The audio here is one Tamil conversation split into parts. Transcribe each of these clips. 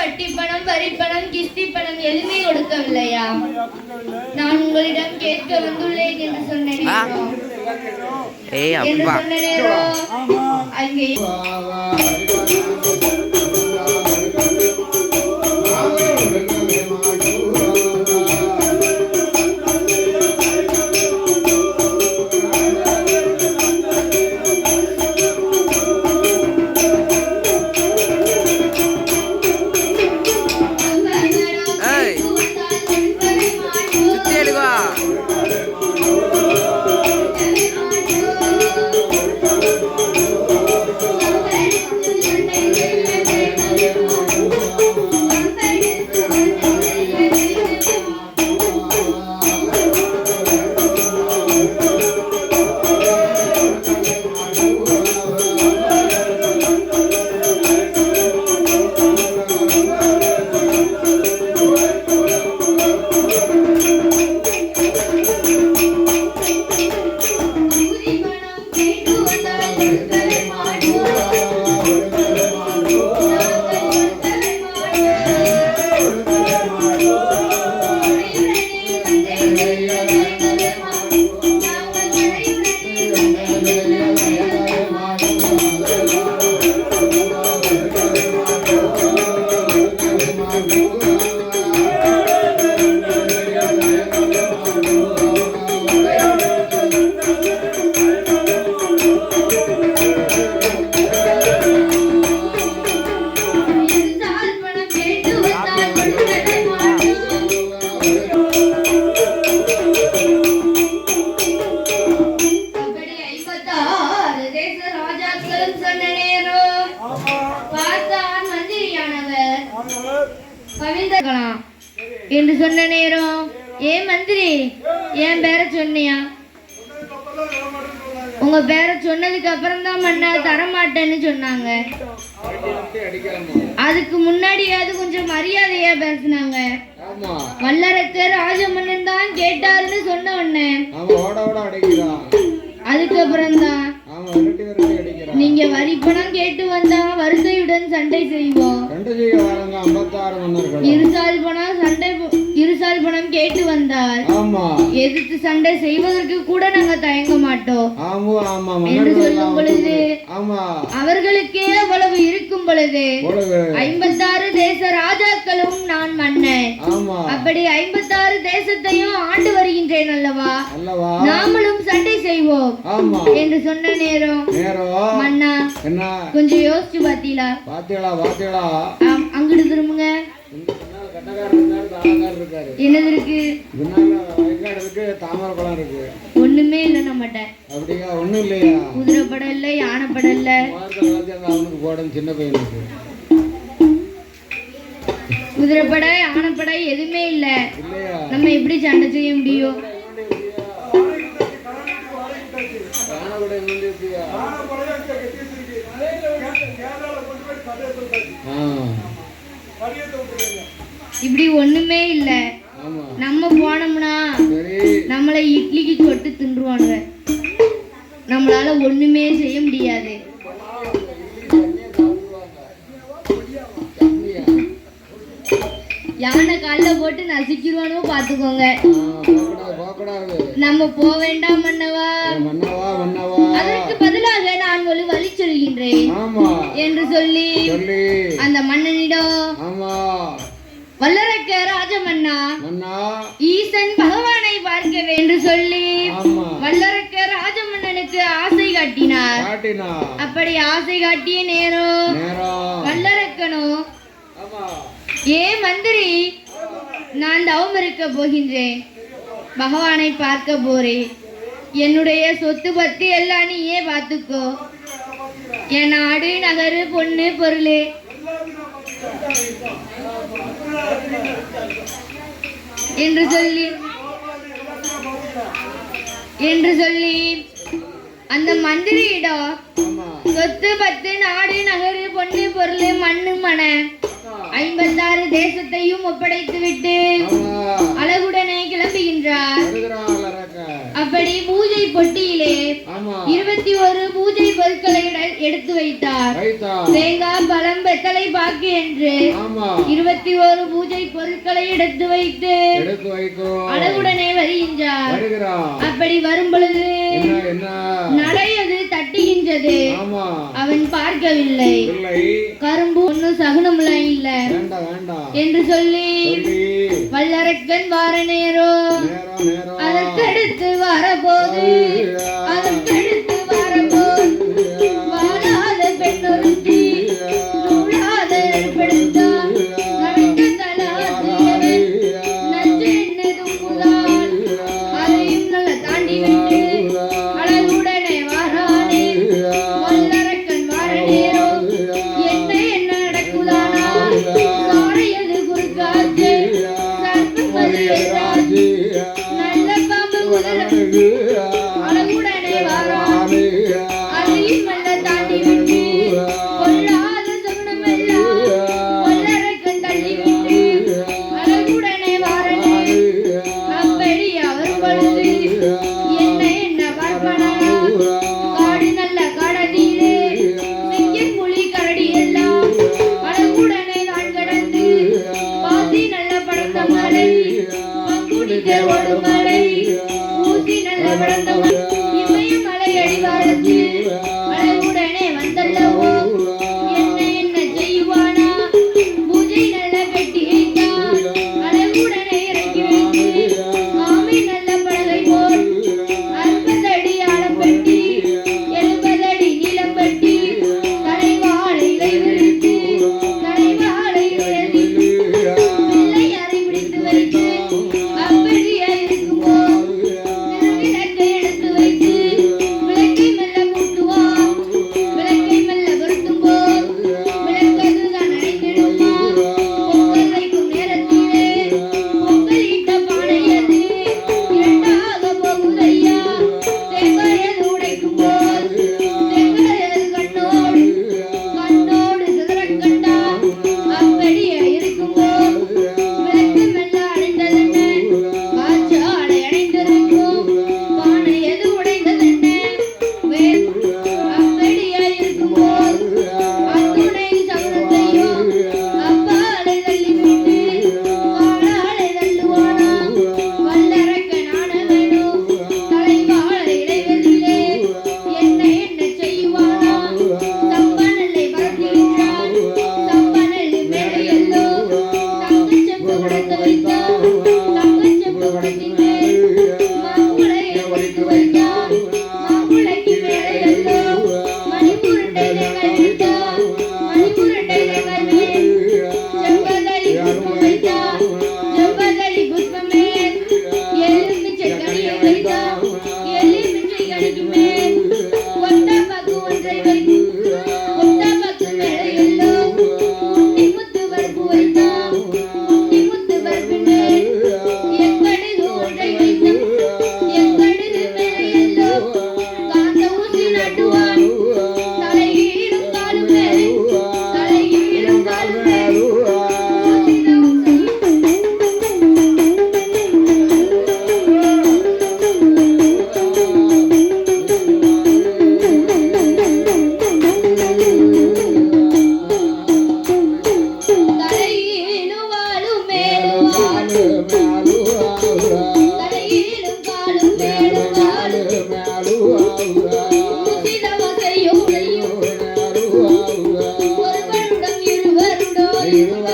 வட்டி பணம் வரி பணம் கிஸ்தி பணம் எதுவுமே கொடுக்கவில்லையா? நான் உங்களிடம் கேட்க வந்துள்ளேன் என்று சொன்ன நேரம். ஏய் என்று சொன்ன நேரம். அங்கே சொன்ன நேரம். ஏன் மந்திரி? என் பேரை சொன்னியா? உங்க பேரை சொன்னதுக்கு அப்புறம் தான் மன்னா தரமாட்டேன்னு சொன்னாங்க. அதுக்கு முன்னாடியாவது கொஞ்சம் மரியாதையா பேசினாங்க. வல்லரக்க ராஜமன்னன் தான் கேட்டாருன்னு சொன்ன உடனே. அதுக்கப்புறம் தான் நீங்க வரி பணம் கேட்டு வந்தா வரிசையுடன் சண்டை செய்வோம். இருசால் பணம் சண்டை பணம் கேட்டு வந்தால் ஆமா. எதிர்த்து சண்டை செய்வதற்கு கூட நாங்க தயங்க மாட்டோம். என்று சொல்லும் பொழுது ஆமா. அவர்களுக்கே அவ்வளவு இருக்கும் பொழுது ஐம்பத்தாறு தேச ராஜாக்களும் நான் மன்னன். அப்படி ஐம்பத்தாறு தேசத்தையும் ஆண்டு வருகின்றேன் அல்லவா? நாமளும் சண்டை செய்வோம். என்று சொன்ன நேரம். மன்னா என்ன? கொஞ்சம் யோசிச்சு பாத்தீங்களா பாத்தீங்களா பாத்தீங்களா அங்கிட்டு திரும்புங்க. என்னது இருக்கு? தாமரை குளம் இருக்கு. ஒண்ணுமே இல்லை நம்மகிட்ட அப்படியா? ஒண்ணும் இல்லையா? குதிரை படம் இல்ல யானை படம் இல்ல. அவனுக்கு போடணும் சின்ன பையனுக்கு. குதிரை படை யானை படை எதுவுமே இல்ல. நம்ம எப்படி சண்டை செய்ய முடியும்? ஆ. இப்படி ஒண்ணுமே இல்ல. நம்ம போனோம்னா நம்மளை இட்லிக்கு சொட்டு தின்றுவானுங்க. நம்மளால ஒண்ணுமே செய்ய முடியாது. யானை கால்ல போட்டு நசுக்கிடுவானோ பாத்துக்கோங்க. நம்ம போக வேண்டாம் மன்னவா? அதற்கு பதிலாக நான் ஒரு வழி சொல்கின்றேன் என்று சொல்லி அந்த மன்னனிடம் வல்லரக்க ராஜமன்னா மன்னா. ஈசன் பகவானை பார்க்க என்று சொல்லி வல்லரக்க ராஜமன்னனுக்கு ஆசை காட்டினார். காட்டினா அப்படி ஆசை காட்டிய நேரம் நேரம் வல்லரக்கனோ ஆமா. ஏ மந்திரி நான் தவம் இருக்க போகின்றேன். பகவானை பார்க்க போறேன் என்னுடைய சொத்து பத்தி எல்லாம் நீயே பார்த்துக்கோ. என் நாடு நகரு பொண்ணு பொருள். என்று சொல்லி என்று சொல்லி அந்த மந்திரியிடம் சொத்து பத்து நாடு நகரு பொண்ணு பொருள் மண்ணு மன ஐம்பத்தாறு தேசத்தையும் ஒப்படைத்து விட்டு அழகுடனே கிளம்புகின்றார். படி பூஜை பொட்டியிலே இருபத்தி ஒரு பூஜை பொருட்களை எடுத்து வைத்தார். தேங்காய் பழம் வெத்தலை பாக்கு என்று இருபத்தி ஒரு பூஜை பொருட்களை எடுத்து வைத்து அழகுடனே வருகின்றார். அப்படி வரும் பொழுது நடை விழுந்தது அவன் பார்க்கவில்லை. கரும்பு ஒன்னும் சகுனம்ல இல்ல. என்று சொல்லி வல்லரக்கன் வார நேரோ அதற்கடுத்து வரபோது மலை. மங்குடிக்க ஒரு மலை. Reverendo Thank you. Yeah.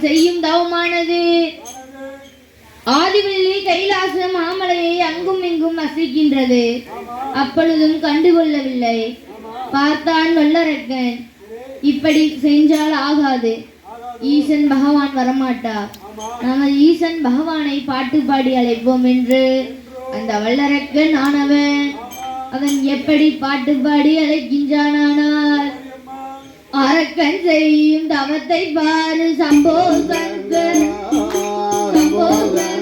செய்யும் தவமானது. ஆதிவெள்ளி கைலாசம் மாமலையை அங்கும் இங்கும் அசைக்கின்றது. அப்பொழுதும் கண்டுகொள்ளவில்லை. பார்த்தான் வல்லரக்கன். இப்படி செஞ்சால் ஆகாது. ஈசன் பகவான் வரமாட்டார். நமது ஈசன் பகவானை பாட்டு பாடி அழைப்போம் என்று அந்த வல்லரக்கன் ஆனவன். அவன் எப்படி பாட்டு பாடி அழைக்கின்றானானால் அரக்கன் செய்யும் தவத்தை பாரு சம்போகன் சம்போகன்